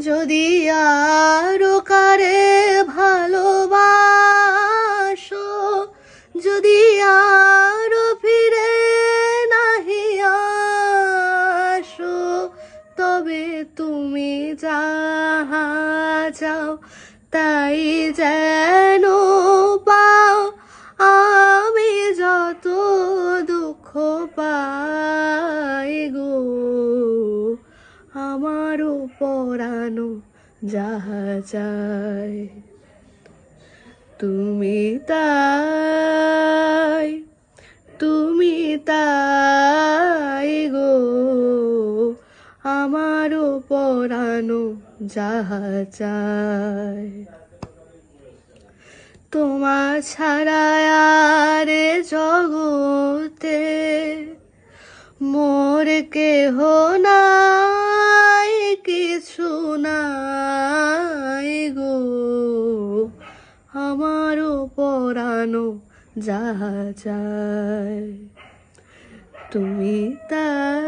যদি আরও কারে ভালোবাসো, যদি আরও ফিরে নাহি আসো, তবে তুমি যাহা যাও তাই যেন পাও। আমি যত দুঃখ পাই পরানো যাহা চায়, তুমি তাই তুমি তাই গো। আমারও পরানো যাহা চায়, তোমার ছাড়া আর এ জগতে মোর কেহ নাই। আমারও পরানো যাহা চায়। তুমি তাই